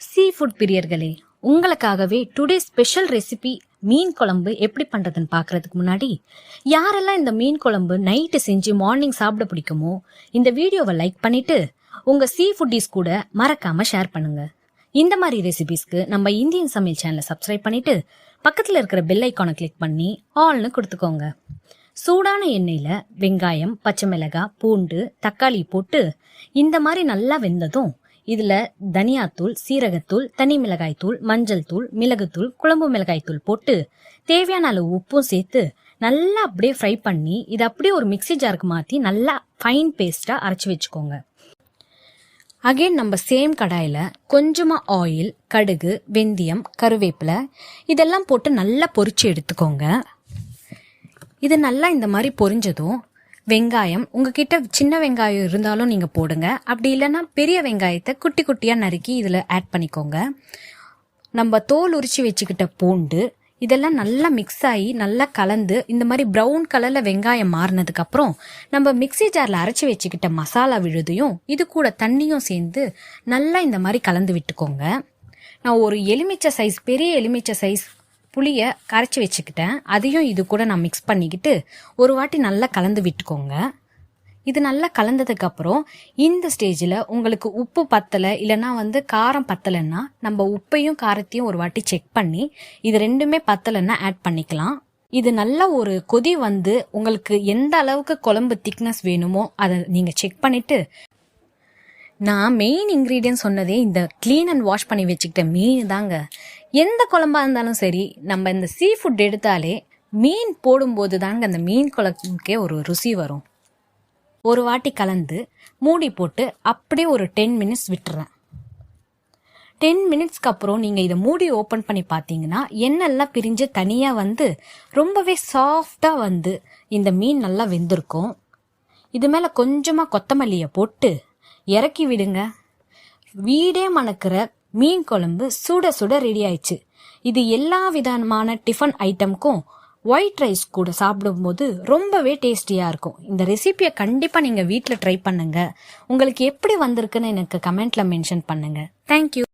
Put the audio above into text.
Sea food பிரியர்களே உங்களுக்காகவே today special recipe மீன் குழம்பு எப்படி பண்ணுறதுன்னு பார்க்குறதுக்கு முன்னாடி யாரெல்லாம் இந்த மீன் குழம்பு நைட்டு செஞ்சு மார்னிங் சாப்பிட பிடிக்குமோ இந்த வீடியோவை லைக் பண்ணிட்டு உங்கள் சீ ஃபுட்டீஸ் கூட மறக்காமல் ஷேர் பண்ணுங்கள் இந்த மாதிரி ரெசிபிஸ்க்கு நம்ம இந்தியன் சமையல் சேனலை சப்ஸ்கிரைப் பண்ணிவிட்டு பக்கத்தில் இருக்கிற பெல் ஐக்கானை கிளிக் பண்ணி ஆல்னு கொடுத்துக்கோங்க. சூடான எண்ணெயில் வெங்காயம் பச்சை மிளகாய் பூண்டு தக்காளி போட்டு இந்த மாதிரி நல்லா வெந்ததும் இதுல தனியாத்தூள் சீரகத்தூள் தனி மிளகாய் தூள் மஞ்சள் தூள் மிளகுத்தூள் குழம்பு மிளகாய் தூள் போட்டு தேவையான அளவு உப்பும் சேர்த்து நல்லா அப்படியே ஃப்ரை பண்ணி இதை அப்படியே ஒரு மிக்ஸி ஜாருக்கு மாற்றி நல்லா ஃபைன் பேஸ்ட்டாக அரைச்சி வச்சுக்கோங்க. அகைன் நம்ம சேம் கடாயில் கொஞ்சமாக ஆயில் கடுகு வெந்தயம் கருவேப்பிலை இதெல்லாம் போட்டு நல்லா பொரிச்சு எடுத்துக்கோங்க. இது நல்லா இந்த மாதிரி பொரிஞ்சதும் வெங்காயம் உங்ககிட்ட சின்ன வெங்காயம் இருந்தாலும் நீங்கள் போடுங்க. அப்படி இல்லைன்னா பெரிய வெங்காயத்தை குட்டி குட்டியாக நறுக்கி இதில் ஆட் பண்ணிக்கோங்க. நம்ம தோல் உரிச்சு வச்சுக்கிட்ட பூண்டு இதெல்லாம் நல்லா மிக்ஸ் ஆகி நல்லா கலந்து இந்த மாதிரி ப்ரௌன் கலரில் வெங்காயம் மாறினதுக்கு அப்புறம் நம்ம மிக்ஸி ஜாரில் அரைச்சி வச்சுக்கிட்ட மசாலா விழுதையும் இது கூட தண்ணியும் சேர்ந்து நல்லா இந்த மாதிரி கலந்து விட்டுக்கோங்க. நான் ஒரு எலுமிச்சை சைஸ் பெரிய எலுமிச்சை சைஸ் புளியை கரைச்சி வச்சுக்கிட்டேன். அதையும் இது கூட நான் மிக்ஸ் பண்ணிக்கிட்டு ஒரு வாட்டி நல்லா கலந்து விட்டுக்கோங்க. இது நல்லா கலந்ததுக்கப்புறம் இந்த ஸ்டேஜில் உங்களுக்கு உப்பு பத்தலை இல்லைன்னா வந்து காரம் பத்தலைன்னா நம்ம உப்பையும் காரத்தையும் ஒரு வாட்டி செக் பண்ணி இது ரெண்டுமே பத்தலைன்னா ஆட் பண்ணிக்கலாம். இது நல்ல ஒரு கொதி வந்து உங்களுக்கு எந்த அளவுக்கு குழம்பு திக்னஸ் வேணுமோ அதை நீங்கள் செக் பண்ணிவிட்டு நான் மெயின் இன்க்ரீடியன்ட் சொன்னதே இந்த க்ளீன் அண்ட் வாஷ் பண்ணி வச்சுக்கிட்ட மீன் தாங்க. எந்த குழம்பா இருந்தாலும் சரி நம்ம இந்த சீ ஃபுட் எடுத்தாலே மீன் போடும்போது தாங்க அந்த மீன் குழம்புக்கே ஒரு ருசி வரும். ஒரு வாட்டி கலந்து மூடி போட்டு அப்படியே ஒரு டென் மினிட்ஸ் விட்டுறேன். டென் மினிட்ஸ்க்கு அப்புறம் நீங்கள் இதை மூடி ஓப்பன் பண்ணி பார்த்தீங்கன்னா எண்ணெல்லாம் பிரிஞ்சு தனியாக வந்து ரொம்பவே சாஃப்டாக வந்து இந்த மீன் நல்லா வெந்திருக்கும். இது மேலே கொஞ்சமாக கொத்தமல்லியை போட்டு இறக்கி விடுங்க. வீடே மணக்கிற மீன் குழம்பு சுட சுட ரெடி ஆயிடுச்சு. இது எல்லா விதமான டிஃபன் ஐட்டம்க்கும் ஒயிட் ரைஸ் கூட சாப்பிடும்போது ரொம்பவே டேஸ்டியாக இருக்கும். இந்த ரெசிபியை கண்டிப்பாக நீங்கள் வீட்டில் ட்ரை பண்ணுங்க. உங்களுக்கு எப்படி வந்திருக்குன்னு எனக்கு கமெண்ட்ல மென்ஷன் பண்ணுங்க. தேங்க்யூ